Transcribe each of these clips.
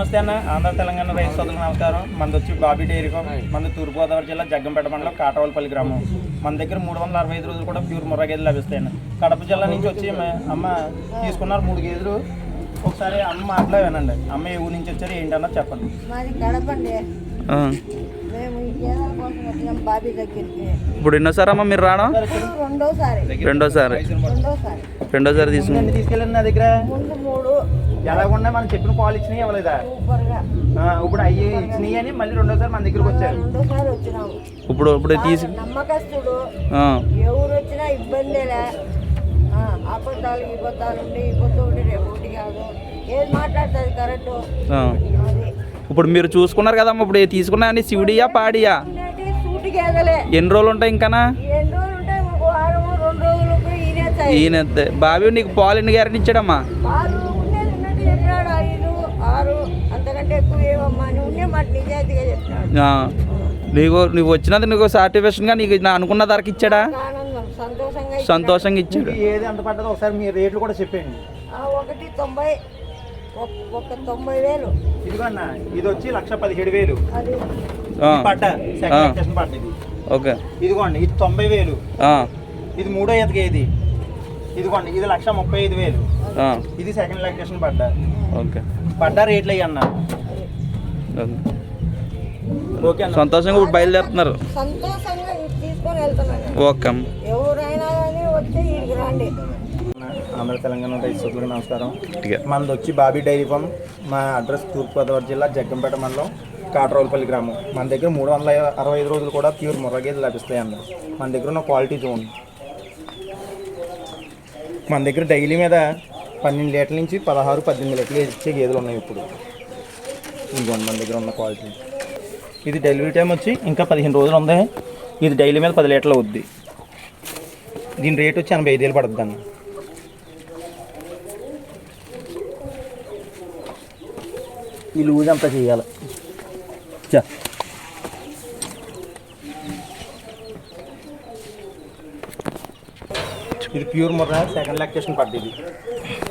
నమస్తే అన్న. ఆంధ్ర తెలంగాణ రైతు సోదరులకు నమస్కారం. మనది వచ్చి బాబీ డైరీ ఫామ్ మనది తూర్పుగోదావరి జిల్లా జగ్గంపేట మండలం కాటవలపల్లి గ్రామం. మన దగ్గర మూడు వందల అరవై ఐదు రోజులు కూడా ప్యూర్ ముర్రా గేదెలు లభిస్తాయండి కడప జిల్లా నుంచి వచ్చి అమ్మ తీసుకున్నారు మూడు గేదెలు. ఒకసారి అమ్మ మాటలో వినండి. అమ్మ ఏ ఊరు నుంచి వచ్చారు ఏంటన్నా చెప్పండి. మాది కడపండి. ఇప్పుడు ఎన్నోసారి అమ్మా మీరు రావడం? రెండోసారి. రెండోసారి. రెండోసారి. తీసుకుని తీసుకెళ్ళండి నా దగ్గర ముందు మూడు. ఎలాగున్నా మనం చెప్పిన పాలు ఇచ్చినాయి ఇవ్వలేదా? ఇప్పుడు అయ్యి ఇచ్చినాయి అని మళ్ళీ రెండోసారి మన దగ్గరికి వచ్చారు. ఇప్పుడు ఇప్పుడు తీసి నమ్మకస్తుడు. ఆ, ఎవరు వచ్చినా ఇబ్బందిలే. ఆ, అబద్ధాలు ఉండి పొద్దు ఉండి రేపు కాదు ఏది మాట్లాడుతుంది కరెక్ట్? ఇప్పుడు మీరు చూసుకున్నారు కదమ్మా ఇప్పుడు తీసుకున్నా అని శివుడియా పాడియా? ఎన్ని రోజులు ఉంటాయి ఇంకానా? ఈనేస్తాయి ఈయన బాబీ నీకు పాలు ఎన్ని గ్యారెంటీ ఇచ్చాడమ్మా ఆరు ఉండేది ఉన్నట్టు చెప్పినాడు ఐదు ఆరు ఎక్కువ ఏమమ్మా? నువ్వు మాట నిజాయితీగా నీకు నువ్వు వచ్చినది నీకు సాటిస్ఫాక్షన్గా నీకు నా అనుకున్న ధరకు ఇచ్చాడా? సంతోషంగా ఇచ్చాడు. ఏది ఎంత పడ్డదో ఒకసారి మీ రేట్లు కూడా చెప్పండి ఆ, ఒకటి తొంభై ఒక- తొంభై వేలు. ఇదిగో అన్న ఇది వచ్చి లక్ష పదిహేడు వేలు. అది. ఆ, ఇది పడ్డ. సెకండ్ పడ్డ ఇది. ఓకే. ఇదిగోండి ఇది తొంభై వేలు. ఆ, ఇది మూడో ఎతక ఇది ఇదిగోండి ఇది లక్ష ముప్పై ఐదు వేలు. ఆ, ఇది సెకండ్ లొకేషన్ పడ్డ ఓకే. పడ్డ రేట్లు అయ్యి అన్న. ఓకే. సంతోషంగా ఇప్పుడు బయలుదేరుతున్నారు. సంతోషంగా ఇది తీసుకొని వెళ్తున్నాను. ఓకే అమ్మ. ఎవరైనా కానీ వచ్చి ఇక్కడికి రండి. ఆంధ్ర తెలంగాణ రైతు సోదరులకు నమస్కారం. మనది వచ్చి బాబీ డైరీ ఫామ్. మా అడ్రస్ తూర్పుగోదావరి జిల్లా జగ్గంపేట మండలం కాటరోలపల్లి గ్రామం. మన దగ్గర మూడు వందల అరవై ఐదు రోజులు కూడా ప్యూర్ ముర్రగేదెలు లభిస్తాయి అన్న. మన దగ్గర ఉన్న క్వాలిటీ జోన్ మన దగ్గర డైలీ మీద పన్నెండు లీటర్ల నుంచి పదహారు పద్దెనిమిది లీటర్లు ఇచ్చే గేదెలు ఉన్నాయి ఇప్పుడు. ఇదిగోండి మన దగ్గర ఉన్న క్వాలిటీ. ఇది డెలివరీ టైం వచ్చి ఇంకా పదిహేను రోజులు ఉంది. ఇది డైలీ మీద పది లీటర్లు అవుద్ది. దీని రేట్ వచ్చి ఎనభై ఐదు వేలు పడుతుంది అన్న ఈ లూజ్ అంతా చేయాలి? చా ఇది ప్యూర్ ముర్ర సెకండ్ లాక్టేషన్ పడ్డది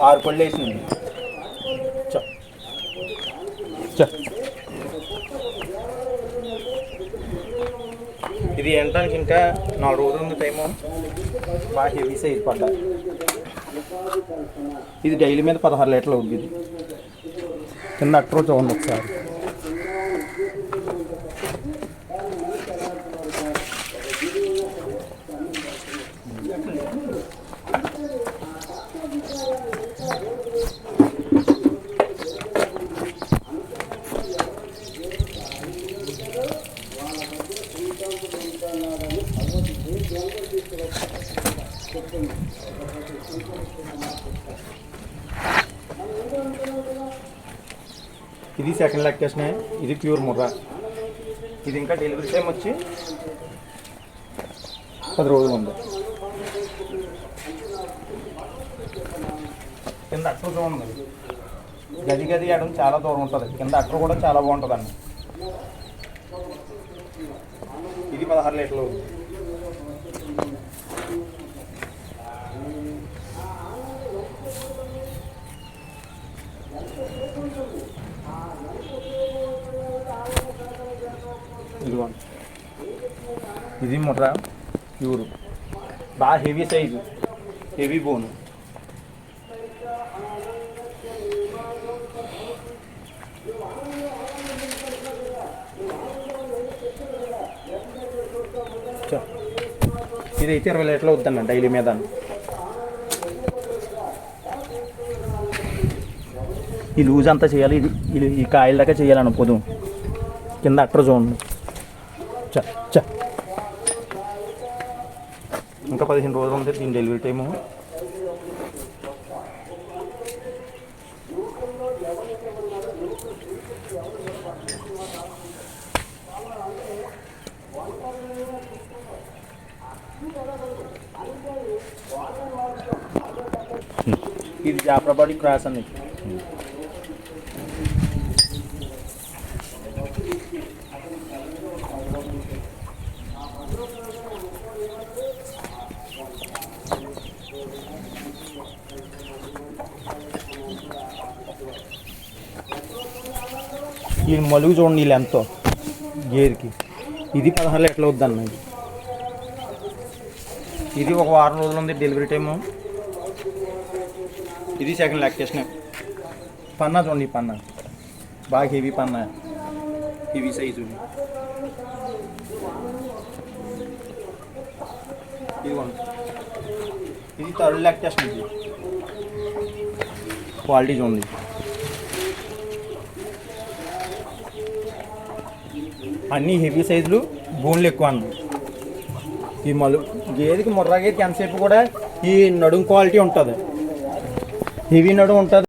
ఆరు పళ్ళు వేసింది. చ. చ. ఇది ఎంటానికి ఇంకా నాలుగు రోజులు ఉంది టైము. బాగా హెవీ సైజ్ పడ్డా. ఇది డైలీ మీద పదహారు లీటర్లు ఉంది కింద అట్రో చూడండి ఒకసారి. ఇది సెకండ్ లొకేషనే ఇది ప్యూర్ ముర్రా. ఇది ఇంకా డెలివరీ టైం వచ్చి పది రోజులు ఉంది. కింద అట్టర్ చూడండి గది గది ఆడడం చాలా దూరం ఉంటుంది. కింద అట్టర్ కూడా చాలా బాగుంటుంది అండి ఇది పదహారు లీటర్లు. ఉంది ఇది ముర్రా ప్యూరు. బాగా హెవీ సైజు హెవీ బోను. చ. ఇదైతే ఇరవై లీటర్లు అవుతుందండి డైలీ మీద. ఈ లూజ్ అంతా చేయాలి ఇది ఈ కాయల దాకా చేయాలను పొద్దు కింద అట్ర చూడండి. చ చ. ఇంకా పదిహేను రోజులు ఉంది దీని డెలివరీ టైము ఇది జాఫ్రాబాద్ క్రాస్ అండి ఈ మలుగు చూడండి వీళ్ళు ఎంతో గేర్కి. ఇది పదహారు లీటర్లు అవుద్ది ఇది ఇది ఒక వారం రోజులు ఉంది డెలివరీ టైము. ఇది సెకండ్ లాక్టేషన్ పన్నా చూడండి ఈ పన్నా. బాగా హెవీ పన్నా. Heavy size. ఇదిగోండి. ఇది థర్డ్ లాక్టేషన్ ఇది. క్వాలిటీ చూడండి. అన్నీ హెవీ సైజులు బోన్లు ఎక్కువ అన్న. ఈ మలు గేదెకి ముర్రా గేదెకి ఎంతసేపు కూడా ఈ నడుం క్వాలిటీ ఉంటుంది. హెవీ నడుం ఉంటుంది.